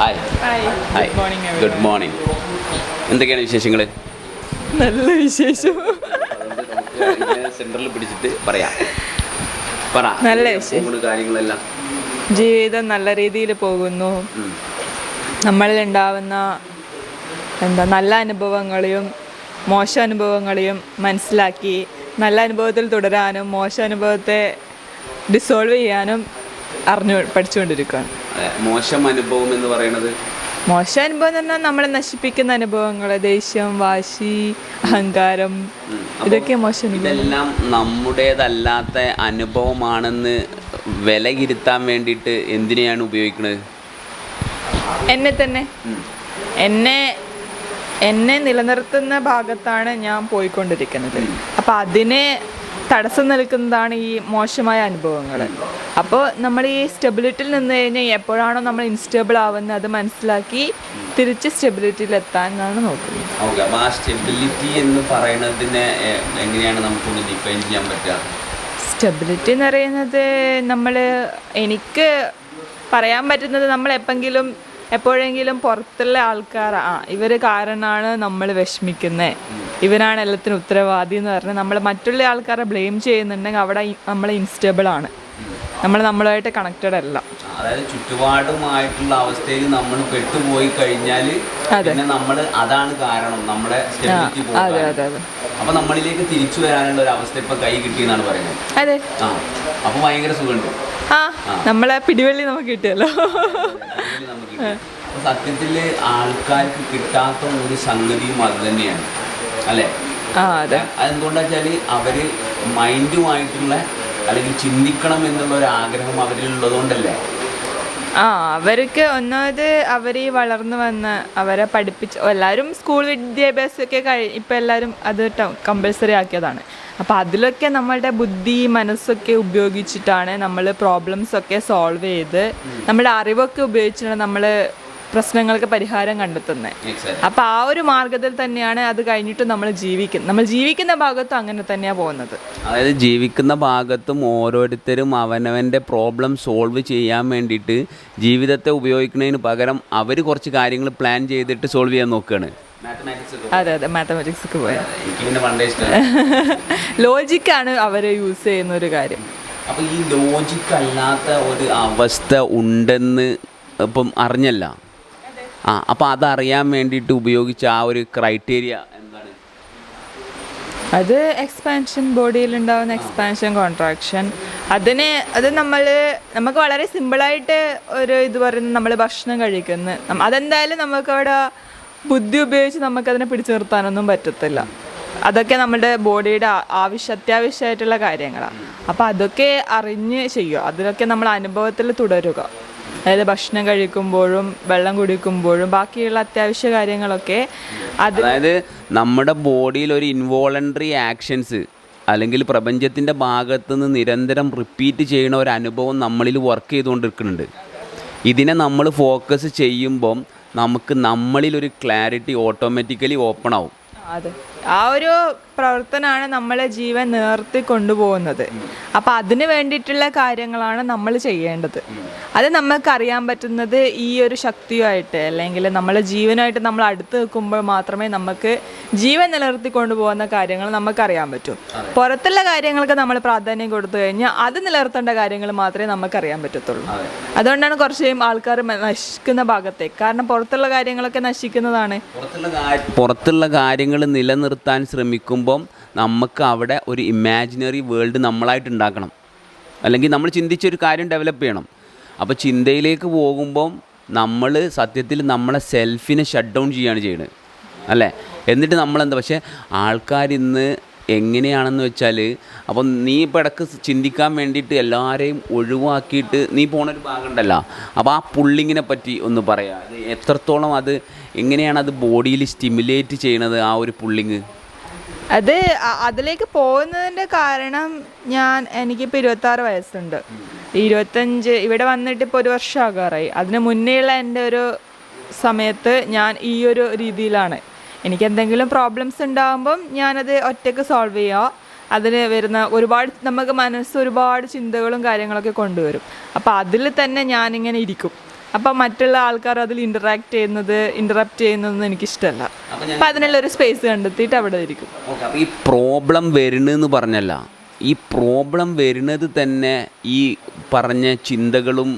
Hi hi good morning എന്തൊക്കെയാണ് വിശേഷങ്ങൾ നല്ല വിശേഷം. സെന്ററിൽ പിടിച്ചിട്ട് പറയാം. പറ. നല്ല വിശേഷം. കാര്യങ്ങളെല്ലാം? ജീവിതം നല്ല രീതിയിൽ പോകുന്നു. നമ്മളിൽ ഉണ്ടാവുന്ന എന്താ നല്ല അനുഭവങ്ങളെയും മോശം അനുഭവങ്ങളെയും മനസ്സിലാക്കി നല്ല അനുഭവത്തിൽ തുടരാനും മോശം അനുഭവത്തെ ഡിസോൾവ് ചെയ്യാനും അറിഞ്ഞു പഠിച്ചുകൊണ്ടിരിക്കുകയാണ്. മോശം അനുഭവം എന്ന് പറയുന്നത്? മോശം അനുഭവം എന്ന് പറഞ്ഞാൽ നമ്മളെ നശിപ്പിക്കുന്ന അനുഭവങ്ങൾ ദേഷ്യം വാശി അഹങ്കാരം. ഇതൊക്കെ മോശം ഇതെല്ലാം നമ്മുടേതല്ലാത്ത അനുഭവമാണെന്ന് വിലയിരുത്താൻ വേണ്ടിയിട്ട് എന്തിനെയാണ് ഉപയോഗിക്കുന്നത്? എന്നെ തന്നെ. എന്നെ എന്നെ നിലനിർത്തുന്ന ഭാഗത്താണ് ഞാൻ പോയിക്കൊണ്ടിരിക്കുന്നത്. അപ്പം അതിനെ തടസ്സം നിൽക്കുന്നതാണ് ഈ മോശമായ അനുഭവങ്ങൾ. അപ്പോൾ നമ്മൾ ഈ സ്റ്റെബിലിറ്റിയിൽ നിന്ന് കഴിഞ്ഞാൽ എപ്പോഴാണോ നമ്മൾ ഇൻസ്റ്റേബിൾ ആവുന്നത് അത് മനസ്സിലാക്കി തിരിച്ച് സ്റ്റെബിലിറ്റിയിൽ എത്താനാണ് നോക്കുന്നത്. ഓക്കെ അപ്പോൾ ആ സ്റ്റെബിലിറ്റി എന്ന് പറയുന്നതിനെ എങ്ങനെയാണ് നമുക്കൊന്ന് ഡിഫൈൻ ചെയ്യാൻ പറ്റുക? സ്റ്റെബിലിറ്റി എന്ന് പറയുന്നത് നമ്മൾ എനിക്ക് പറയാൻ പറ്റുന്നത് നമ്മൾ എപ്പെങ്കിലും എപ്പോഴെങ്കിലും പുറത്തുള്ള ആൾക്കാർ ആ ഇവർ കാരണമാണ് നമ്മൾ വിഷമിക്കുന്നത് ഇവനാണ് എല്ലാത്തിനും ഉത്തരവാദി എന്ന് പറഞ്ഞാൽ നമ്മൾ മറ്റുള്ള ആൾക്കാരെ ബ്ലെയിം ചെയ്യുന്നുണ്ടെങ്കിൽ അവിടെ നമ്മൾ ഇൻസ്റ്റേബിൾ ആണ്. നമ്മൾ നമ്മളുമായിട്ട് കണക്റ്റഡ് അല്ല. അതായത് ചുറ്റുപാടുമായിട്ടുള്ള അവസ്ഥയിൽ നമ്മൾ പെട്ടുപോയി കഴിഞ്ഞാൽ. പിന്നെ നമ്മൾ അതാണ് കാരണം നമ്മുടെ അതെ അതെ അതെ. അപ്പൊ നമ്മളിലേക്ക് തിരിച്ചു വരാനുള്ള ഒരു അവസ്ഥ ഇപ്പൊ കൈ കിട്ടിയെന്നാണ് പറയുന്നത്. അതെ. ആ അപ്പൊ ഭയങ്കര സുഖമുണ്ട്. ആ നമ്മളെ പിടിവള്ളി നമുക്ക് കിട്ടിയല്ലോ. സത്യത്തിൽ ആൾക്കാർക്ക് കിട്ടാത്ത ഒരു സംഗതിയും അത് തന്നെയാണ്. അല്ലെ? അതെന്തുകൊണ്ടാ വെച്ചാൽ അവർ മൈൻഡുമായിട്ടുള്ള അല്ലെങ്കിൽ ചിന്തിക്കണം എന്നുള്ള ഒരു ആഗ്രഹം അവരിലുള്ളതുകൊണ്ടല്ലേ? ആ അവർക്ക് ഒന്നാമത് അവർ ഈ വളർന്നു വന്ന് അവരെ പഠിപ്പിച്ച് എല്ലാവരും സ്കൂൾ വിദ്യാഭ്യാസമൊക്കെ കഴി ഇപ്പം എല്ലാവരും അത് കമ്പൽസറി ആക്കിയതാണ്. അപ്പോൾ അതിലൊക്കെ നമ്മളുടെ ബുദ്ധി മനസ്സൊക്കെ ഉപയോഗിച്ചിട്ടാണ് നമ്മൾ പ്രോബ്ലംസ് ഒക്കെ സോൾവ് ചെയ്ത് നമ്മുടെ അറിവൊക്കെ ഉപയോഗിച്ചിട്ടാണ് നമ്മൾ പ്രശ്നങ്ങൾക്ക് പരിഹാരം കണ്ടെത്തുന്നത് അപ്പൊ ആ ഒരു മാർഗത്തിൽ തന്നെയാണ് അത് കഴിഞ്ഞിട്ട് നമ്മൾ ജീവിക്കുന്നത് നമ്മൾ ജീവിക്കുന്ന ഭാഗത്തും അങ്ങനെ തന്നെയാണ് പോകുന്നത്. അതായത് ജീവിക്കുന്ന ഭാഗത്തും ഓരോരുത്തരും അവനവന്റെ പ്രോബ്ലം സോൾവ് ചെയ്യാൻ വേണ്ടിയിട്ട് ജീവിതത്തെ ഉപയോഗിക്കുന്നതിന് പകരം അവർ കുറച്ച് കാര്യങ്ങൾ പ്ലാൻ ചെയ്തിട്ട് സോൾവ് ചെയ്യാൻ നോക്കുകയാണ് മാത്തമാറ്റിക്സ് അതെ അതെ. മാത്തമാറ്റിക്സ് ഒക്കെ പോയാൽ ലോജിക്കാണ് അവർ യൂസ് ചെയ്യുന്ന ഒരു കാര്യം. അപ്പോൾ ഈ ലോജിക്ക് അല്ലാത്ത ഒരു അവസ്ഥ ഉണ്ടെന്ന് ഇപ്പം അറിഞ്ഞല്ല. ആ അപ്പോൾ അതറിയാൻ വേണ്ടിയിട്ട് ഉപയോഗിച്ച ആ ഒരു ക്രൈറ്റീരിയ എന്താണ്? അത് എക്സ്പാൻഷൻ ബോഡിയിൽ ഉണ്ടാകുന്ന എക്സ്പാൻഷൻ കോൺട്രാക്ഷൻ അതിന് അത് നമ്മൾ നമുക്ക് വളരെ സിമ്പിളായിട്ട് ഒരു ഇത് പറയുന്നത് നമ്മൾ ഭക്ഷണം കഴിക്കുന്നത് അതെന്തായാലും നമുക്ക് അവിടെ ബുദ്ധി ഉപയോഗിച്ച് നമുക്കതിനെ പിടിച്ചു നിർത്താനൊന്നും പറ്റത്തില്ല. അതൊക്കെ നമ്മുടെ ബോഡിയുടെ ആവശ്യ അത്യാവശ്യമായിട്ടുള്ള കാര്യങ്ങളാണ് അപ്പോൾ അതൊക്കെ അറിഞ്ഞ് ചെയ്യുക. അതിലൊക്കെ നമ്മൾ അനുഭവത്തിൽ തുടരുക. അതായത് ഭക്ഷണം കഴിക്കുമ്പോഴും വെള്ളം കുടിക്കുമ്പോഴും ബാക്കിയുള്ള അത്യാവശ്യ കാര്യങ്ങളൊക്കെ അതായത് നമ്മുടെ ബോഡിയിൽ ഒരു ഇൻവോളണ്ടറി ആക്ഷൻസ് അല്ലെങ്കിൽ പ്രപഞ്ചത്തിന്റെ ഭാഗത്ത് നിന്ന് നിരന്തരം റിപ്പീറ്റ് ചെയ്യുന്ന ഒരു അനുഭവം നമ്മളിൽ വർക്ക് ചെയ്തുകൊണ്ടിരിക്കുന്നുണ്ട്. ഇതിനെ നമ്മൾ ഫോക്കസ് ചെയ്യുമ്പം നമുക്ക് നമ്മളിൽ ഒരു ക്ലാരിറ്റി ഓട്ടോമാറ്റിക്കലി ഓപ്പൺ ആവും. അതെ. ആ ഒരു പ്രവർത്തനമാണ് നമ്മളെ ജീവൻ നേർത്തി കൊണ്ടുപോകുന്നത്. അപ്പം അതിന് വേണ്ടിയിട്ടുള്ള കാര്യങ്ങളാണ് നമ്മൾ ചെയ്യേണ്ടത്. അത് നമുക്ക് അറിയാൻ പറ്റുന്നത് ഈ ഒരു ശക്തിയുമായിട്ട് അല്ലെങ്കിൽ നമ്മളെ ജീവനായിട്ട് നമ്മൾ അടുത്ത് നിൽക്കുമ്പോൾ മാത്രമേ നമുക്ക് ജീവൻ നിലനിർത്തി കൊണ്ടുപോകുന്ന കാര്യങ്ങൾ നമുക്ക് അറിയാൻ പറ്റൂ. പുറത്തുള്ള കാര്യങ്ങൾക്ക് നമ്മൾ പ്രാധാന്യം കൊടുത്തു കഴിഞ്ഞാൽ അത് നിലനിർത്തേണ്ട കാര്യങ്ങൾ മാത്രമേ നമുക്ക് അറിയാൻ പറ്റത്തുള്ളൂ. അതുകൊണ്ടാണ് കുറച്ചും ആൾക്കാർ നശിക്കുന്ന ഭാഗത്തെ കാരണം പുറത്തുള്ള കാര്യങ്ങളൊക്കെ നശിക്കുന്നതാണ്. പുറത്തുള്ള കാര്യം പുറത്തുള്ള കാര്യങ്ങൾ നിലനിർത്താൻ ശ്രമിക്കുമ്പം നമുക്ക് അവിടെ ഒരു ഇമാജിനറി വേൾഡ് നമ്മളായിട്ട് ഉണ്ടാക്കണം. അല്ലെങ്കിൽ നമ്മൾ ചിന്തിച്ചൊരു കാര്യം ഡെവലപ്പ് ചെയ്യണം. അപ്പോൾ ചിന്തയിലേക്ക് പോകുമ്പം നമ്മൾ സത്യത്തിൽ നമ്മളെ സെൽഫിനെ ഷട്ട് ഡൗൺ ചെയ്യുകയാണ് ചെയ്യുന്നത് അല്ലേ? എന്നിട്ട് നമ്മളെന്താ? പക്ഷേ ആൾക്കാരിന്ന് എങ്ങനെയാണെന്ന് വെച്ചാൽ അപ്പം നീ ഇപ്പോൾ ഇടയ്ക്ക് ചിന്തിക്കാൻ വേണ്ടിയിട്ട് എല്ലാവരെയും ഒഴിവാക്കിയിട്ട് നീ പോണൊരു ഭാഗമുണ്ടല്ലോ. അപ്പോൾ ആ പുള്ളിങ്ങിനെ പറ്റി ഒന്ന് പറയാം. എത്രത്തോളം അത് എങ്ങനെയാണ് അത് ബോഡിയിൽ സ്റ്റിമുലേറ്റ് ചെയ്യണത് ആ ഒരു പുള്ളിങ് അത് അതിലേക്ക് പോകുന്നതിന്റെ കാരണം ഞാൻ എനിക്കിപ്പോൾ ഇരുപത്താറ് വയസ്സുണ്ട്. ഇരുപത്തഞ്ച് ഇവിടെ വന്നിട്ട് ഇപ്പോൾ ഒരു വർഷം ആകാറായി അതിന് മുന്നേയുള്ള എന്റെ ഒരു സമയത്ത് ഞാൻ ഈ ഒരു രീതിയിലാണ്. എനിക്ക് എന്തെങ്കിലും പ്രോബ്ലംസ് ഉണ്ടാകുമ്പം ഞാനത് ഒറ്റയ്ക്ക് സോൾവ് ചെയ്യുക. അതിന് വരുന്ന ഒരുപാട് നമുക്ക് മനസ്സ് ഒരുപാട് ചിന്തകളും കാര്യങ്ങളൊക്കെ കൊണ്ടുവരും. അപ്പോൾ അതിൽ തന്നെ ഞാനിങ്ങനെ ഇരിക്കും. അപ്പം മറ്റുള്ള ആൾക്കാർ അതിൽ ഇന്ററാക്ട് ചെയ്യുന്നത് ഇന്ററപ്റ്റ് ചെയ്യുന്നതൊന്നും എനിക്കിഷ്ടമല്ല. അപ്പം അതിനുള്ള ഒരു സ്പേസ് കണ്ടെത്തിയിട്ട് അവിടെ ഇരിക്കും. ഈ പ്രോബ്ലം വരുന്നതെന്ന് പറഞ്ഞല്ല. ഈ പ്രോബ്ലം വരുന്നത് തന്നെ ഈ പറഞ്ഞ ചിന്തകളും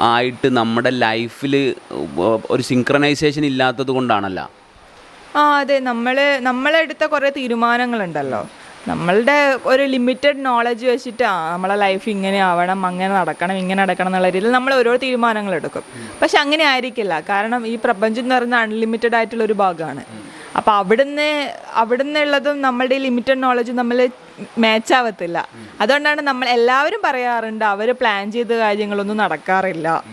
ആയിട്ട് നമ്മുടെ ലൈഫിൽ ഒരു സിങ്ക്രണൈസേഷൻ ഇല്ലാത്തത് കൊണ്ടാണല്ലോ. ആ അതെ. നമ്മൾ നമ്മളെടുത്ത കുറേ തീരുമാനങ്ങളുണ്ടല്ലോ. നമ്മളുടെ ഒരു ലിമിറ്റഡ് നോളജ് വെച്ചിട്ട് നമ്മളെ ലൈഫ് ഇങ്ങനെ ആവണം അങ്ങനെ നടക്കണം ഇങ്ങനെ നടക്കണം എന്നുള്ള രീതിയിൽ നമ്മൾ ഓരോ തീരുമാനങ്ങൾ എടുക്കും. പക്ഷെ അങ്ങനെ ആയിരിക്കില്ല. കാരണം ഈ പ്രപഞ്ചം എന്ന് പറയുന്നത് അൺലിമിറ്റഡ് ആയിട്ടുള്ള ഒരു ഭാഗമാണ്. അപ്പോൾ അവിടുന്ന് അവിടുന്ന് ഉള്ളതും നമ്മളുടെ ലിമിറ്റഡ് നോളജ് നമ്മൾ മാച്ച് ആവത്തില്ല. അതുകൊണ്ടാണ് നമ്മൾ എല്ലാവരും പറയാറുണ്ട് അവർ പ്ലാൻ ചെയ്ത കാര്യങ്ങളൊന്നും നടക്കാറില്ല.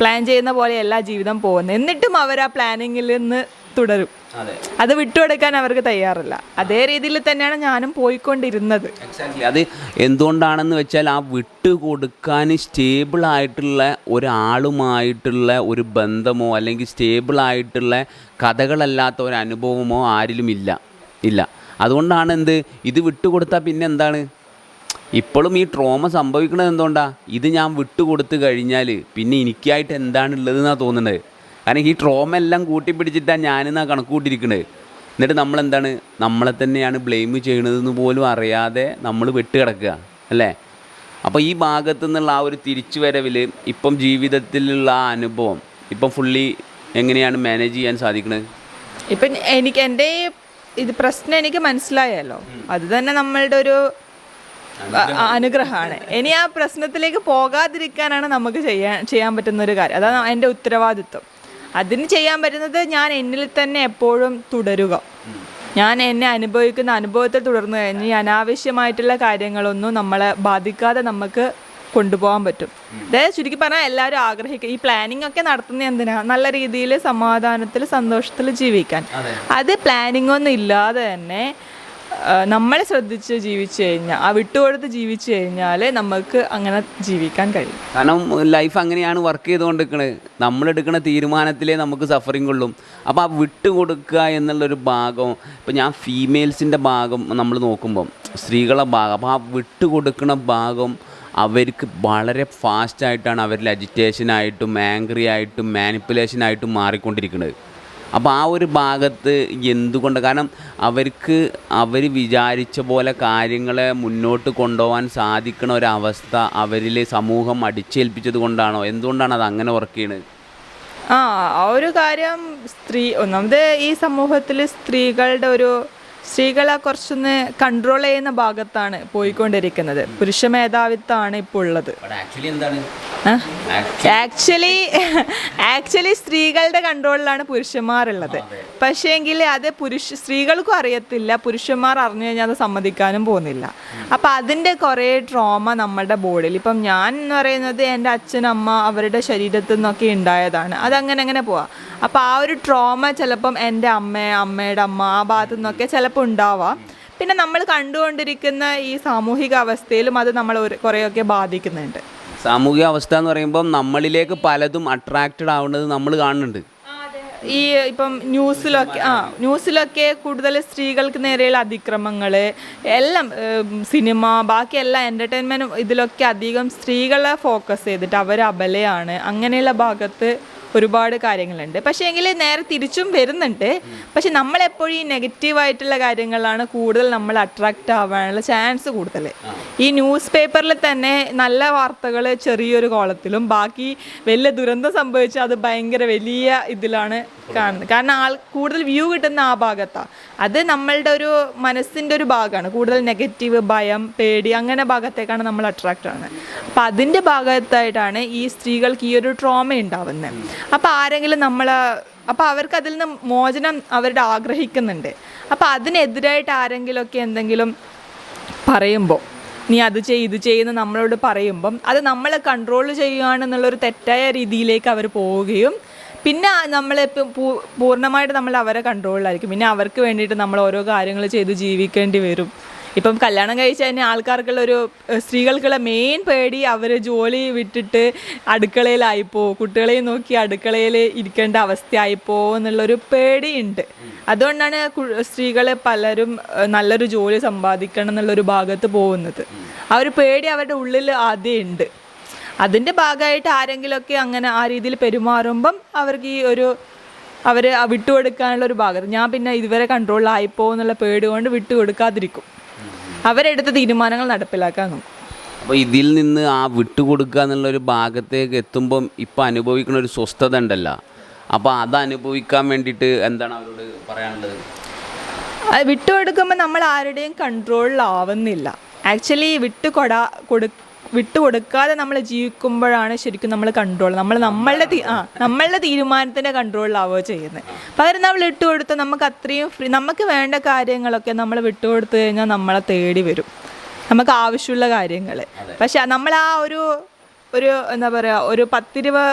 പ്ലാൻ ചെയ്യുന്ന പോലെ പോലെയല്ല ജീവിതം പോകുന്നത്. എന്നിട്ടും അവർ ആ പ്ലാനിങ്ങിൽ നിന്ന് തുടരും. അതെ. വിട്ടുകൊടുക്കാൻ അവർക്ക് തയ്യാറില്ല. അതേ രീതിയിൽ തന്നെയാണ് ഞാനും പോയിക്കൊണ്ടിരുന്നത്. എക്സാക്ട്ലി അത് എന്തുകൊണ്ടാണെന്ന് വെച്ചാൽ ആ വിട്ടുകൊടുക്കാൻ സ്റ്റേബിൾ ആയിട്ടുള്ള ഒരാളുമായിട്ടുള്ള ഒരു ബന്ധമോ അല്ലെങ്കിൽ സ്റ്റേബിൾ ആയിട്ടുള്ള കഥകളല്ലാത്ത ഒരു അനുഭവമോ ആരിലും ഇല്ല. ഇല്ല. അതുകൊണ്ടാണ് എന്ത്? ഇത് വിട്ടുകൊടുത്താൽ പിന്നെ എന്താണ്? ഇപ്പോഴും ഈ ട്രോമ സംഭവിക്കുന്നത് എന്തുകൊണ്ടാണ് ഇത് ഞാൻ വിട്ടുകൊടുത്ത് കഴിഞ്ഞാൽ പിന്നെ എനിക്കായിട്ട് എന്താണുള്ളതെന്നാണ് തോന്നുന്നത് കാരണം ഈ ട്രോമ എല്ലാം കൂട്ടി പിടിച്ചിട്ടാണ് ഞാനെന്നാ കണക്ക് കൂട്ടിയിരിക്കുന്നത് എന്നിട്ട് നമ്മളെന്താണ്? നമ്മളെ തന്നെയാണ് ബ്ലെയിം ചെയ്യണതെന്ന് പോലും അറിയാതെ നമ്മൾ വെട്ടുകിടക്കുക അല്ലേ? അപ്പോൾ ഈ ഭാഗത്തു നിന്നുള്ള ആ ഒരു തിരിച്ചു വരവിൽ ഇപ്പം ജീവിതത്തിലുള്ള ആ അനുഭവം ഇപ്പം ഫുള്ളി എങ്ങനെയാണ് മാനേജ് ചെയ്യാൻ സാധിക്കുന്നത് ഇപ്പം എനിക്ക് എന്റെ ഇത് പ്രശ്നം എനിക്ക് മനസ്സിലായല്ലോ. അത് തന്നെ നമ്മളുടെ ഒരു അനുഗ്രഹമാണ്. ഇനി ആ പ്രശ്നത്തിലേക്ക് പോകാതിരിക്കാനാണ് നമുക്ക് ചെയ്യാൻ ചെയ്യാൻ പറ്റുന്ന ഒരു കാര്യം. അതാണ് എന്റെ ഉത്തരവാദിത്വം. അതിന് ചെയ്യാൻ പറ്റുന്നത് ഞാൻ എന്നിൽ തന്നെ എപ്പോഴും തുടരുക. ഞാൻ എന്നെ അനുഭവിക്കുന്ന അനുഭവത്തെ തുടർന്ന് കഴിഞ്ഞ് ഈ അനാവശ്യമായിട്ടുള്ള കാര്യങ്ങളൊന്നും നമ്മളെ ബാധിക്കാതെ നമുക്ക് കൊണ്ടുപോകാൻ പറ്റും. അതായത് ചുരുക്കി പറഞ്ഞാൽ എല്ലാവരും ആഗ്രഹിക്കുക ഈ പ്ലാനിങ് ഒക്കെ നടത്തുന്ന എന്തിനാ? നല്ല രീതിയിൽ സമാധാനത്തിൽ സന്തോഷത്തിൽ ജീവിക്കാൻ. അത്. പ്ലാനിങ് ഒന്നും ഇല്ലാതെ തന്നെ നമ്മൾ ശ്രദ്ധിച്ച് ജീവിച്ചു കഴിഞ്ഞാൽ ആ വിട്ടുകൊടുത്ത് ജീവിച്ചു കഴിഞ്ഞാൽ നമുക്ക് അങ്ങനെ ജീവിക്കാൻ കഴിയും. കാരണം ലൈഫ് അങ്ങനെയാണ് വർക്ക് ചെയ്തുകൊണ്ടിരിക്കുന്നത് നമ്മളെടുക്കുന്ന തീരുമാനത്തിലേ നമുക്ക് സഫറിങ് ഉള്ളും. അപ്പോൾ ആ വിട്ടുകൊടുക്കുക എന്നുള്ളൊരു ഭാഗം ഇപ്പോൾ ഞാൻ ഫീമെയിൽസിന്റെ ഭാഗം നമ്മൾ നോക്കുമ്പം സ്ത്രീകളുടെ ഭാഗം. അപ്പോൾ ആ വിട്ടുകൊടുക്കുന്ന ഭാഗം അവർക്ക് വളരെ ഫാസ്റ്റായിട്ടാണ് അവരിൽ അജിറ്റേഷനായിട്ടും ആംഗ്രി ആയിട്ടും മാനിപ്പുലേഷനായിട്ടും മാറിക്കൊണ്ടിരിക്കുന്നത് അപ്പോൾ ആ ഒരു ഭാഗത്ത് എന്തുകൊണ്ട്? കാരണം അവർക്ക് അവർ വിചാരിച്ച പോലെ കാര്യങ്ങളെ മുന്നോട്ട് കൊണ്ടുപോകാൻ സാധിക്കണ ഒരവസ്ഥ അവരിൽ സമൂഹം അടിച്ചേൽപ്പിച്ചത് കൊണ്ടാണോ? എന്തുകൊണ്ടാണ് അത് അങ്ങനെ വർക്ക് ചെയ്യണത്? ആ ആ ഒരു കാര്യം സ്ത്രീ ഒന്നാമത് ഈ സമൂഹത്തിൽ സ്ത്രീകളുടെ ഒരു സ്ത്രീകളെ കുറച്ചൊന്ന് കൺട്രോൾ ചെയ്യുന്ന ഭാഗത്താണ് പോയിക്കൊണ്ടിരിക്കുന്നത്. പുരുഷ മേധാവിത്വമാണ് ഇപ്പോൾ ഉള്ളത്. ആക്ച്വലി എന്താണ്? ആക്ച്വലി ആക്ച്വലി സ്ത്രീകളുടെ കൺട്രോളിലാണ് പുരുഷന്മാരുള്ളത്. പക്ഷേങ്കിൽ അത് പുരുഷ സ്ത്രീകൾക്കും അറിയത്തില്ല. പുരുഷന്മാർ അറിഞ്ഞു കഴിഞ്ഞാൽ അത് സമ്മതിക്കാനും പോകുന്നില്ല. അപ്പം അതിന്റെ കുറേ ട്രോമ നമ്മളുടെ ബോഡിയിൽ ഇപ്പം ഞാൻ എന്ന് പറയുന്നത് എന്റെ അച്ഛൻ അമ്മ അവരുടെ ശരീരത്തിൽ നിന്നൊക്കെ ഉണ്ടായതാണ്. അതങ്ങനെ അങ്ങനെ പോവാം. അപ്പം ആ ഒരു ട്രോമ ചിലപ്പം എന്റെ അമ്മ അമ്മയുടെ അമ്മ ആ ഭാഗത്തു നിന്നൊക്കെ ചിലപ്പോൾ ഉണ്ടാവാം. പിന്നെ നമ്മൾ കണ്ടുകൊണ്ടിരിക്കുന്ന ഈ സാമൂഹിക അവസ്ഥയിലും അത് നമ്മൾ കുറേയൊക്കെ ബാധിക്കുന്നുണ്ട്. സാമൂഹിക അവസ്ഥ എന്ന് പറയുമ്പോൾ നമ്മളിലേക്ക് പലതും അട്രാക്റ്റഡ് ആവുന്നത് നമ്മൾ കാണുന്നുണ്ട്. ഈ ഇപ്പം ന്യൂസിലൊക്കെ ആ ന്യൂസിലൊക്കെ കൂടുതൽ സ്ത്രീകൾക്ക് നേരെയുള്ള അതിക്രമങ്ങൾ എല്ലാം സിനിമ ബാക്കി എല്ലാ എന്റർടൈൻമെന്റും ഇതിലൊക്കെ അധികം സ്ത്രീകളെ ഫോക്കസ് ചെയ്തിട്ട് അവർ അബലയാണ്. അങ്ങനെയുള്ള ഭാഗത്ത് ഒരുപാട് കാര്യങ്ങളുണ്ട്. പക്ഷേ എങ്കിൽ നേരെ തിരിച്ചും വരുന്നുണ്ട്. പക്ഷെ നമ്മളെപ്പോഴും ഈ നെഗറ്റീവായിട്ടുള്ള കാര്യങ്ങളാണ് കൂടുതൽ നമ്മൾ അട്രാക്റ്റ് ആവാനുള്ള ചാൻസ് കൂടുതൽ ഈ ന്യൂസ് പേപ്പറിൽ തന്നെ നല്ല വാർത്തകൾ ചെറിയൊരു കോളത്തിലും ബാക്കി വലിയ ദുരന്തം സംഭവിച്ചാൽ അത് ഭയങ്കര വലിയ ഇതിലാണ് കാണുന്നത്. കാരണം ആൾ കൂടുതൽ വ്യൂ കിട്ടുന്ന ആ ഭാഗത്താണ് അത് നമ്മളുടെ ഒരു മനസ്സിന്റെ ഒരു ഭാഗമാണ്. കൂടുതൽ നെഗറ്റീവ് ഭയം പേടി അങ്ങനെ ഭാഗത്തേക്കാണ് നമ്മൾ അട്രാക്റ്റ് ആവുന്നത് അപ്പം അതിന്റെ ഭാഗത്തായിട്ടാണ് ഈ സ്ത്രീകൾക്ക് ഈ ഒരു ട്രോമ ഉണ്ടാവുന്നത് അപ്പോൾ ആരെങ്കിലും നമ്മൾ അപ്പോൾ അവർക്ക് അതിൽ നിന്ന് മോചനം അവരുടെ ആഗ്രഹിക്കുന്നുണ്ട്. അപ്പോൾ അതിനെതിരായിട്ട് ആരെങ്കിലുമൊക്കെ എന്തെങ്കിലും പറയുമ്പോൾ നീ അത് ചെയ് ഇത് ചെയ്യുന്ന നമ്മളോട് പറയുമ്പം അത് നമ്മളെ കൺട്രോൾ ചെയ്യുകയാണെന്നുള്ളൊരു തെറ്റായ രീതിയിലേക്ക് അവർ പോവുകയും പിന്നെ പൂ- പൂർണമായിട്ട് നമ്മൾ അവരെ കൺട്രോളിലായിരിക്കും പിന്നെ അവർക്ക് വേണ്ടിയിട്ട് നമ്മൾ ഓരോ കാര്യങ്ങൾ ചെയ്ത് ജീവിക്കേണ്ടി വരും. ഇപ്പം കല്യാണം കഴിച്ച തന്നെ ആൾക്കാർക്കുള്ള ഒരു സ്ത്രീകൾക്കുള്ള മെയിൻ പേടി അവർ ജോലി വിട്ടിട്ട് അടുക്കളയിലായിപ്പോ കുട്ടികളെയും നോക്കി അടുക്കളയിൽ ഇരിക്കേണ്ട അവസ്ഥയായിപ്പോ എന്നുള്ളൊരു പേടിയുണ്ട്. അതുകൊണ്ടാണ് സ്ത്രീകളെ പലരും നല്ലൊരു ജോലി സമ്പാദിക്കണം എന്നുള്ളൊരു ഭാഗത്ത് പോകുന്നത്. ആ ഒരു പേടി അവരുടെ ഉള്ളിൽ ആദ്യം ഉണ്ട്. അതിന്റെ ഭാഗമായിട്ട് ആരെങ്കിലുമൊക്കെ അങ്ങനെ ആ രീതിയിൽ പെരുമാറുമ്പം അവർക്ക് ഈ ഒരു അവർ വിട്ടുകൊടുക്കാനുള്ള ഒരു ഭാഗം. ഞാൻ പിന്നെ ഇതുവരെ കൺട്രോളിലായിപ്പോ എന്നുള്ള പേടി കൊണ്ട് വിട്ടുകൊടുക്കാതിരിക്കും. അവരെടുത്ത തീരുമാനങ്ങൾ നടപ്പിലാക്കാൻ നോക്കും. അപ്പോൾ ഇതിൽ നിന്ന് ആ വിട്ടുകൊടുക്കുക എന്നുള്ള ഒരു ഭാഗത്തേക്ക് എത്തുമ്പം ഇപ്പം അനുഭവിക്കുന്ന ഒരു സ്വസ്ഥത ഉണ്ടല്ലോ. അപ്പോൾ അത് അനുഭവിക്കാൻ വേണ്ടിയിട്ട് എന്താണ് അവരോട് പറയാനുള്ളത്? അത് വിട്ടുകൊടുക്കുമ്പോൾ നമ്മൾ ആരുടെയും കൺട്രോളിലാവുന്നില്ല ആക്ച്വലി വിട്ടുകൊടാ കൊടു വിട്ടു കൊടുക്കാതെ നമ്മൾ ജീവിക്കുമ്പോഴാണ് ശരിക്കും നമ്മൾ കൺട്രോൾ നമ്മൾ നമ്മളുടെ ആ നമ്മളുടെ തീരുമാനത്തിന്റെ കൺട്രോളിലാവുക ചെയ്യുന്നത്. പകരം നമ്മൾ ഇട്ടുകൊടുത്ത് നമുക്ക് അത്രയും ഫ്രീ നമുക്ക് വേണ്ട കാര്യങ്ങളൊക്കെ നമ്മൾ വിട്ടുകൊടുത്തു കഴിഞ്ഞാൽ നമ്മളെ തേടി വരും. നമുക്ക് ആവശ്യമുള്ള കാര്യങ്ങൾ പക്ഷെ നമ്മൾ ആ ഒരു ഒരു എന്താ പറയുക ഒരു പത്തിരുപത്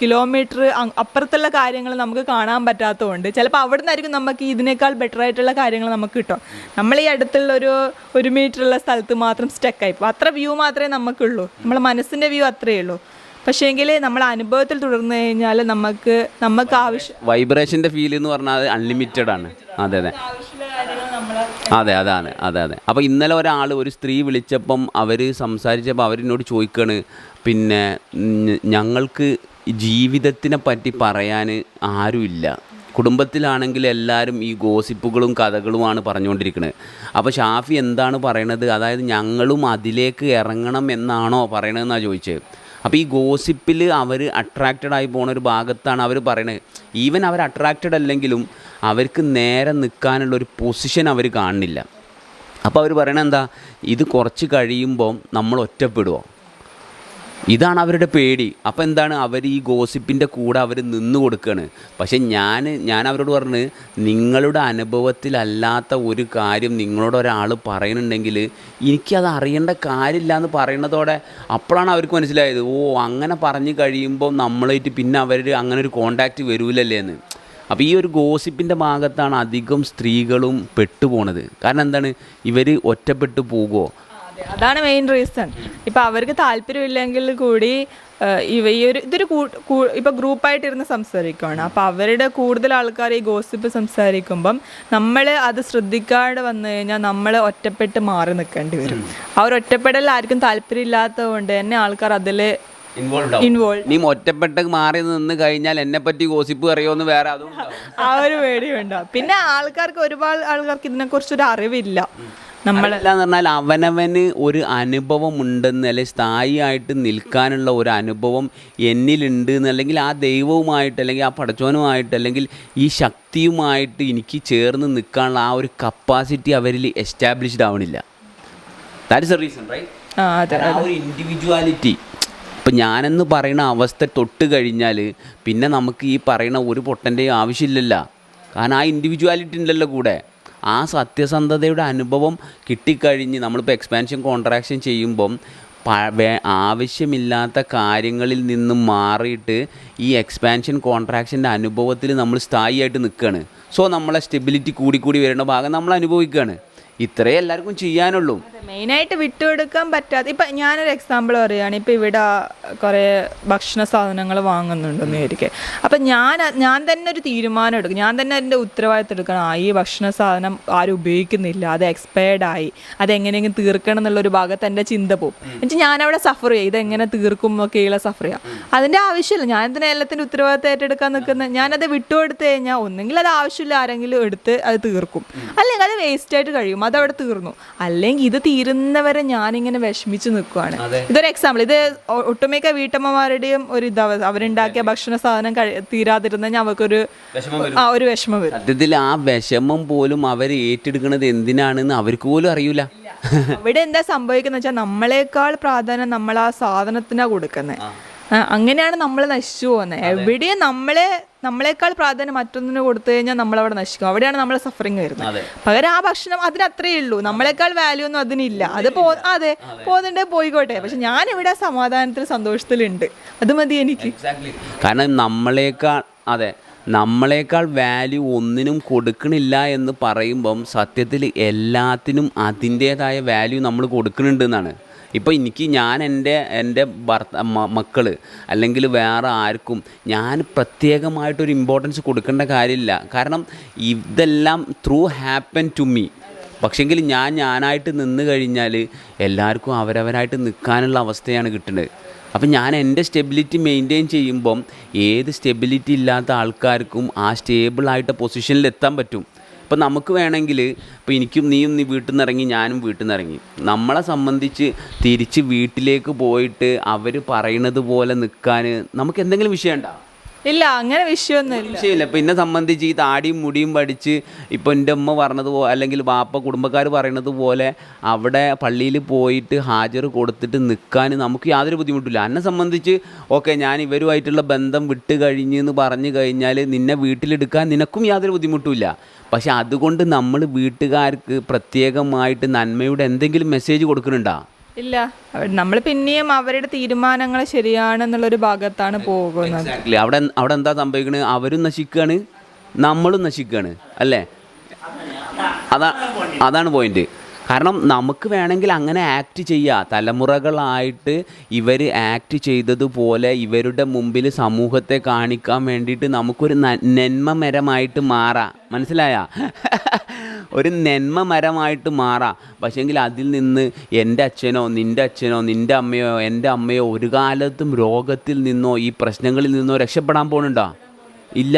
കിലോമീറ്റർ അപ്പുറത്തുള്ള കാര്യങ്ങൾ നമുക്ക് കാണാൻ പറ്റാത്തതുകൊണ്ട് ചിലപ്പോൾ അവിടെ നിന്നായിരിക്കും നമുക്ക് ഇതിനേക്കാൾ ബെറ്റർ ആയിട്ടുള്ള കാര്യങ്ങൾ നമുക്ക് കിട്ടും. നമ്മൾ ഈ അടുത്തുള്ള ഒരു ഒരു മീറ്ററുള്ള സ്ഥലത്ത് മാത്രം സ്റ്റക്കായി പോകും അത്ര വ്യൂ മാത്രമേ നമുക്കുള്ളൂ. നമ്മളെ മനസ്സിന്റെ വ്യൂ അത്രയേ ഉള്ളൂ. പക്ഷേങ്കിൽ നമ്മൾ അനുഭവത്തിൽ തുടർന്നു കഴിഞ്ഞാൽ നമുക്ക് നമുക്ക് ആവശ്യം വൈബ്രേഷന്റെ ഫീൽ എന്ന് പറഞ്ഞാൽ അൺലിമിറ്റഡ് ആണ്. അതെ അതെ. അതെ അതാണ് അതെ അതെ. അപ്പോൾ ഇന്നലെ ഒരാൾ ഒരു സ്ത്രീ വിളിച്ചപ്പം അവർ സംസാരിച്ചപ്പോൾ അവരെന്നോട് ചോദിക്കുകയാണ് പിന്നെ ഞങ്ങൾക്ക് ജീവിതത്തിനെ പറ്റി പറയാൻ ആരുമില്ല. കുടുംബത്തിലാണെങ്കിൽ എല്ലാവരും ഈ ഗോസിപ്പുകളും കഥകളുമാണ് പറഞ്ഞുകൊണ്ടിരിക്കുന്നത്. അപ്പോൾ ഷാഫി എന്താണ് പറയണത്? അതായത് ഞങ്ങളും അതിലേക്ക് ഇറങ്ങണം എന്നാണോ പറയണതെന്നാണ് ചോദിച്ചത് അപ്പോൾ ഈ ഗോസിപ്പിൽ അവർ അട്രാക്റ്റഡ് ആയി പോണ ഒരു ഭാഗത്താണ് അവർ പറയണത് ഈവൻ അവർ അട്രാക്റ്റഡ് അല്ലെങ്കിലും അവർക്ക് നേരെ നിൽക്കാനുള്ള ഒരു പൊസിഷൻ അവർ കാണുന്നില്ല. അപ്പോൾ അവർ പറയണത് എന്താ ഇത് കുറച്ച് കഴിയുമ്പം നമ്മൾ ഒറ്റപ്പെടുമോ ഇതാണ് അവരുടെ പേടി. അപ്പോൾ എന്താണ്? അവർ ഈ ഗോസിപ്പിന്റെ കൂടെ അവർ നിന്ന് കൊടുക്കുകയാണ് പക്ഷേ ഞാൻ ഞാൻ അവരോട് പറഞ്ഞ് നിങ്ങളുടെ അനുഭവത്തിലല്ലാത്ത ഒരു കാര്യം നിങ്ങളോട് ഒരാൾ പറയുന്നുണ്ടെങ്കിൽ എനിക്കത് അറിയേണ്ട കാര്യമില്ല എന്ന് പറയുന്നതോടെ അപ്പോഴാണ് അവർക്ക് മനസ്സിലായത് ഓ അങ്ങനെ പറഞ്ഞു കഴിയുമ്പോൾ നമ്മളായിട്ട് പിന്നെ അവർ അങ്ങനെ ഒരു കോണ്ടാക്റ്റ് വരൂലല്ലേ എന്ന്. അപ്പോൾ ഈ ഒരു ഗോസിപ്പിന്റെ ഭാഗത്താണ് അധികം സ്ത്രീകളും പെട്ടുപോണത്. കാരണം എന്താണ്? ഇവർ ഒറ്റപ്പെട്ടു പോകുമോ അതാണ് മെയിൻ റീസൺ ഇപ്പം അവർക്ക് താല്പര്യമില്ലെങ്കിൽ കൂടി ഇവ ഈ ഒരു ഇതൊരു ഇപ്പം ഗ്രൂപ്പായിട്ടിരുന്ന് സംസാരിക്കുകയാണ് അപ്പൊ അവരുടെ കൂടുതൽ ആൾക്കാർ ഈ ഗോസിപ്പ് സംസാരിക്കുമ്പം നമ്മൾ അത് ശ്രദ്ധിക്കാതെ വന്നു കഴിഞ്ഞാൽ നമ്മൾ ഒറ്റപ്പെട്ട് മാറി നിൽക്കേണ്ടി വരും. ആ ഒരു ഒറ്റപ്പെടൽ ആർക്കും താല്പര്യമില്ലാത്തത് കൊണ്ട് തന്നെ ആൾക്കാർ അതിൽ നീ ഒറ്റപ്പെട്ട് മാറി നിന്ന് കഴിഞ്ഞാൽ എന്നെ പറ്റി ഗോസിപ്പ് അറിയോന്ന് വേറെ അതും. ആ ഒരു പേടിയുണ്ടാവും പിന്നെ ആൾക്കാർക്ക് ഒരുപാട് ആൾക്കാർക്ക് ഇതിനെക്കുറിച്ചൊരു അറിവില്ല. നമ്മൾ അതല്ലാന്ന് പറഞ്ഞാൽ അവനവന് ഒരു അനുഭവം ഉണ്ടെന്ന് അല്ലെങ്കിൽ സ്ഥായിയായിട്ട് നിൽക്കാനുള്ള ഒരു അനുഭവം എന്നിലുണ്ട് എന്ന് അല്ലെങ്കിൽ ആ ദൈവവുമായിട്ട് അല്ലെങ്കിൽ ആ പടച്ചോനുമായിട്ട് അല്ലെങ്കിൽ ഈ ശക്തിയുമായിട്ട് എനിക്ക് ചേർന്ന് നിൽക്കാനുള്ള ആ ഒരു കപ്പാസിറ്റി അവരിൽ എസ്റ്റാബ്ലിഷ്ഡ് ആവണില്ല. That is a reason right ആ ഒരു ഇൻഡിവിജ്വാലിറ്റി ഇപ്പം ഞാനെന്ന് പറയുന്ന അവസ്ഥ തൊട്ട് കഴിഞ്ഞാൽ പിന്നെ നമുക്ക് ഈ പറയുന്ന ഒരു പൊട്ടന്റെയും ആവശ്യമില്ലല്ലോ. കാരണം ആ ഇൻഡിവിജ്വാലിറ്റി ഉണ്ടല്ലോ കൂടെ. ആ സത്യസന്ധതയുടെ അനുഭവം കിട്ടിക്കഴിഞ്ഞ് നമ്മളിപ്പോൾ എക്സ്പാൻഷൻ കോൺട്രാക്ഷൻ ചെയ്യുമ്പം ആവശ്യമില്ലാത്ത കാര്യങ്ങളിൽ നിന്നും മാറിയിട്ട് ഈ എക്സ്പാൻഷൻ കോൺട്രാക്ഷന്റെ അനുഭവത്തിൽ നമ്മൾ സ്ഥായിയായിട്ട് നിൽക്കുകയാണ് സോ നമ്മളെ സ്റ്റെബിലിറ്റി കൂടിക്കൂടി വരുന്ന ഭാഗം നമ്മൾ അനുഭവിക്കുകയാണ് ഇത്രേ എല്ലാവർക്കും ചെയ്യാനുള്ളൂ. മെയിനായിട്ട് വിട്ടുകൊടുക്കാൻ പറ്റാതെ ഇപ്പം ഞാനൊരു എക്സാമ്പിൾ പറയുകയാണ്. ഇപ്പം ഇവിടെ കുറേ ഭക്ഷണ സാധനങ്ങൾ വാങ്ങുന്നുണ്ടെന്ന് വിചാരിക്കുക അപ്പം ഞാൻ ഞാൻ തന്നെ ഒരു തീരുമാനം എടുക്കും. ഞാൻ തന്നെ അതിന്റെ ഉത്തരവാദിത്തം എടുക്കണം. ആ ഈ ഭക്ഷണ സാധനം ആരും ഉപയോഗിക്കുന്നില്ല. അത് എക്സ്പയർഡ് ആയി. അത് എങ്ങനെയെങ്കിലും തീർക്കണം എന്നുള്ളൊരു ഭാഗത്ത് എന്റെ ചിന്ത പോകും എന്നുവെച്ചാൽ ഞാനവിടെ സഫർ ചെയ്യുക ഇതെങ്ങനെ തീർക്കും ഒക്കെയുള്ള സഫർ ചെയ്യാം. അതിന്റെ ആവശ്യമില്ല. ഞാൻ തന്നെ എല്ലാത്തിന്റെ ഉത്തരവാദിത്തം ഏറ്റെടുക്കാൻ നിൽക്കുന്ന? ഞാനത് വിട്ടുകൊടുത്തു കഴിഞ്ഞാൽ ഒന്നെങ്കിൽ അത് ആവശ്യമില്ല. ആരെങ്കിലും എടുത്ത് അത് തീർക്കും. അല്ലെങ്കിൽ അത് വേസ്റ്റ് ആയിട്ട് കഴിയും. അത് അവിടെ തീർന്നു. അല്ലെങ്കിൽ ഇത് തീരുന്നവരെ ഞാനിങ്ങനെ വിഷമിച്ച് നിൽക്കുവാണ് ഇതൊരു എക്സാമ്പിൾ ഇത് ഒട്ടുമിക്ക വീട്ടമ്മമാരുടെയും ഒരു ഇതാ അവരുണ്ടാക്കിയ ഭക്ഷണ സാധനം തീരാതിരുന്ന അവർക്കൊരു ആ ഒരു വിഷമം വരും. സത്യത്തിൽ ആ വിഷമം പോലും അവർ ഏറ്റെടുക്കുന്നത് എന്തിനാണെന്ന് അവർക്ക് പോലും അറിയൂല. ഇവിടെ എന്താ സംഭവിക്കുന്നത് വെച്ചാൽ നമ്മളെക്കാൾ പ്രാധാന്യം നമ്മൾ ആ സാധനത്തിനാ കൊടുക്കുന്നത് അങ്ങനെയാണ് നമ്മൾ നശിച്ചു പോകുന്നത് എവിടെയും നമ്മളെ നമ്മളെക്കാൾ പ്രാധാന്യം മറ്റൊന്നിന് കൊടുത്തു കഴിഞ്ഞാൽ നമ്മൾ അവിടെ നശിക്കും. അവിടെയാണ് നമ്മൾ സഫറിങ് വരുന്നത്. പകരം ആ ഭക്ഷണം അതിന് അത്രയേ ഉള്ളൂ. നമ്മളെക്കാൾ വാല്യൂ ഒന്നും അതിനില്ല. അത് പോ അതെ പോകുന്നുണ്ട് പോയിക്കോട്ടെ. പക്ഷെ ഞാൻ ഇവിടെ സമാധാനത്തിൽ സന്തോഷത്തിലുണ്ട്. അത് മതി എനിക്ക്. കാരണം നമ്മളെക്കാൾ അതെ നമ്മളെക്കാൾ വാല്യൂ ഒന്നിനും കൊടുക്കണില്ല എന്ന് പറയുമ്പം സത്യത്തിൽ എല്ലാത്തിനും അതിന്റേതായ വാല്യൂ നമ്മൾ കൊടുക്കുന്നുണ്ട് എന്നാണ്. ഇപ്പോൾ എനിക്ക് ഞാൻ എന്റെ എന്റെ ഭർത്ത മക്കൾ അല്ലെങ്കിൽ വേറെ ആർക്കും ഞാൻ പ്രത്യേകമായിട്ടൊരു ഇമ്പോർട്ടൻസ് കൊടുക്കേണ്ട കാര്യമില്ല. കാരണം ഇതെല്ലാം ത്രൂ ഹാപ്പൻ ടു മീ പക്ഷെങ്കിൽ ഞാൻ ഞാനായിട്ട് നിന്ന് കഴിഞ്ഞാൽ എല്ലാവർക്കും അവരവരായിട്ട് നിൽക്കാനുള്ള അവസ്ഥയാണ് കിട്ടുന്നത്. അപ്പം ഞാൻ എന്റെ സ്റ്റെബിലിറ്റി മെയിന്റെയിൻ ചെയ്യുമ്പം ഏത് സ്റ്റെബിലിറ്റി ഇല്ലാത്ത ആൾക്കാർക്കും ആ സ്റ്റേബിളായിട്ട് പൊസിഷനിൽ എത്താൻ പറ്റും. ഇപ്പം നമുക്ക് വേണമെങ്കിൽ ഇപ്പോൾ എനിക്കും നീയും നീ വീട്ടിൽ നിന്ന് ഇറങ്ങി ഞാനും വീട്ടിൽ നിന്ന് ഇറങ്ങി. നമ്മളെ സംബന്ധിച്ച് തിരിച്ച് വീട്ടിലേക്ക് പോയിട്ട് അവർ പറയണത് പോലെ നിൽക്കാൻ നമുക്ക് എന്തെങ്കിലും വിഷയം ഉണ്ടാവും ഇല്ല അങ്ങനെ വിഷയമൊന്നുമില്ല വിഷയമില്ല. ഇപ്പം സംബന്ധിച്ച് ഈ താടിയും മുടിയും പഠിച്ച് ഇപ്പൊ എന്റെ ഉമ്മ പറഞ്ഞത് അല്ലെങ്കിൽ ബാപ്പ കുടുംബക്കാർ പറയണത് പോലെ അവിടെ പള്ളിയിൽ പോയിട്ട് ഹാജർ കൊടുത്തിട്ട് നിൽക്കാൻ നമുക്ക് യാതൊരു ബുദ്ധിമുട്ടില്ല. എന്നെ സംബന്ധിച്ച് ഓക്കെ ഞാൻ ഇവരുമായിട്ടുള്ള ബന്ധം വിട്ട് കഴിഞ്ഞ് എന്ന് പറഞ്ഞു കഴിഞ്ഞാൽ നിന്നെ വീട്ടിലെടുക്കാൻ നിനക്കും യാതൊരു ബുദ്ധിമുട്ടുമില്ല. പക്ഷെ അതുകൊണ്ട് നമ്മൾ വീട്ടുകാർക്ക് പ്രത്യേകമായിട്ട് നന്മയുടെ എന്തെങ്കിലും മെസ്സേജ് കൊടുക്കുന്നുണ്ടോ? ഇല്ല. നമ്മൾ പിന്നെയും അവരുടെ തീരുമാനങ്ങൾ ശരിയാണെന്നുള്ളൊരു ഭാഗത്താണ് പോകുന്നത്. അവിടെ അവിടെ എന്താ സംഭവിക്കണത് അവരും നശിക്കുകയാണ് നമ്മളും നശിക്കുകയാണ് അല്ലേ? അതാ അതാണ് പോയിന്റ് കാരണം നമുക്ക് വേണമെങ്കിൽ അങ്ങനെ ആക്ട് ചെയ്യുക തലമുറകളായിട്ട് ഇവർ ആക്ട് ചെയ്തതുപോലെ ഇവരുടെ മുമ്പിൽ സമൂഹത്തെ കാണിക്കാൻ വേണ്ടിയിട്ട് നമുക്കൊരു നന്മമരമായിട്ട് നന്മ മരമായിട്ട് മാറാം. മനസ്സിലായ? ഒരു നന്മ മരമായിട്ട് മാറാം. പക്ഷേങ്കിൽ അതിൽ നിന്ന് എന്റെ അച്ഛനോ നിന്റെ അച്ഛനോ നിന്റെ അമ്മയോ എന്റെ അമ്മയോ ഒരു കാലത്തും രോഗത്തിൽ നിന്നോ ഈ പ്രശ്നങ്ങളിൽ നിന്നോ രക്ഷപ്പെടാൻ പോകുന്നുണ്ടോ ഇല്ല.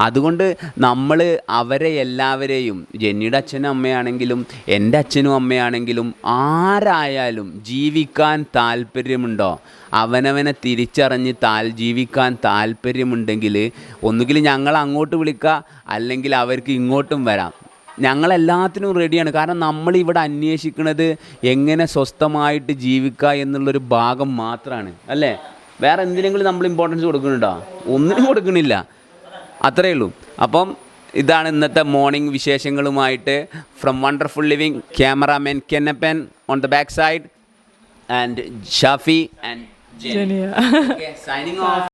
അതുകൊണ്ട് നമ്മൾ അവരെ എല്ലാവരെയും ജെന്നിയുടെ അച്ഛനും അമ്മയാണെങ്കിലും എന്റെ അച്ഛനും അമ്മയാണെങ്കിലും ആരായാലും ജീവിക്കാൻ താല്പര്യമുണ്ടോ? അവനവനെ തിരിച്ചറിഞ്ഞ് താൽ ജീവിക്കാൻ താല്പര്യമുണ്ടെങ്കിൽ ഒന്നുകിൽ ഞങ്ങൾ അങ്ങോട്ട് വിളിക്കുക അല്ലെങ്കിൽ അവർക്ക് ഇങ്ങോട്ടും വരാം. ഞങ്ങളെല്ലാത്തിനും റെഡിയാണ് കാരണം നമ്മളിവിടെ അന്വേഷിക്കുന്നത് എങ്ങനെ സ്വസ്ഥമായിട്ട് ജീവിക്കുക എന്നുള്ളൊരു ഭാഗം മാത്രമാണ് അല്ലേ? വേറെ എന്തിനെങ്കിലും നമ്മൾ ഇമ്പോർട്ടൻസ് കൊടുക്കുന്നുണ്ടോ? ഒന്നിനും കൊടുക്കണില്ല അത്രയേ ഉള്ളൂ. അപ്പം ഇതാണ് ഇന്നത്തെ morning വിശേഷങ്ങളുമായിട്ട് from wonderful living cameraman Kennappan on the back side and Shafi and signing off